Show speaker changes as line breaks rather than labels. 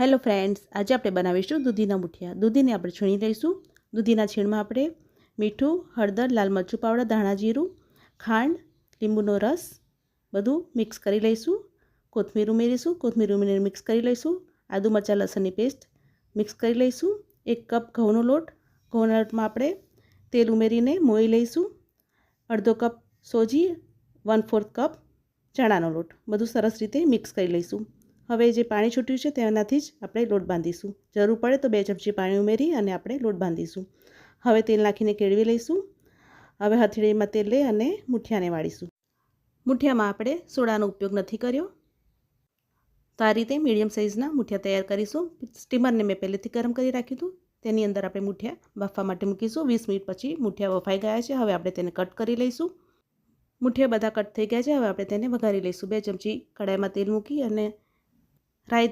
Hello friends, આજે આપણે બનાવીશું દૂધીના મુઠિયા. દૂધીને આપણે છીણી લઈશું. દૂધીના છીણમાં આપણે મીઠું, હળદર, લાલ મરચું પાવડર, ધાણા જીરું, ખાંડ, લીંબુનો રસ, બધું મિક્સ કરી લઈશું. કોથમીર ઉમેરીશું. કોથમીર ઉમેરીને મિક્સ કરી લઈશું. આદુ મરચાં, લસણની પેસ્ટ મિક્સ કરી લઈશું. એક કપ ઘઉંનો લોટ. ઘઉંના લોટમાં આપણે તેલ ઉમેરીને મોઈ લઈશું. અડધો કપ સોજી વન ફોર્થ કપ ચણાનો લોટ. બધું સરસ રીતે મિક્સ કરી લઈશું. હવે જે પાણી છૂટ્યું છે તેનાથી જ આપણે લોટ બાંધીશું. જરૂર પડે તો બે ચમચી પાણી ઉમેરી અને આપણે લોટ બાંધીશું. હવે તેલ નાખીને કેળવી લઈશું. હવે હથેળીમાં તેલ લઈ અને મુઠિયાને વાળીશું. મુઠિયામાં આપણે સોડાનો ઉપયોગ નથી કર્યો. તો આ રીતે મીડિયમ સાઇઝના મુઠિયા તૈયાર કરીશું. સ્ટીમરને મેં પહેલેથી ગરમ કરી રાખ્યું હતું. તેની અંદર આપણે મુઠિયા બાફવા માટે મૂકીશું. વીસ મિનિટ પછી મુઠિયા બફાઈ ગયા છે. હવે આપણે તેને કટ કરી લઈશું. મુઠિયા બધા કટ થઈ ગયા છે. હવે આપણે તેને વઘારી લઈશું. બે ચમચી કડાઈમાં તેલ મૂકી અને right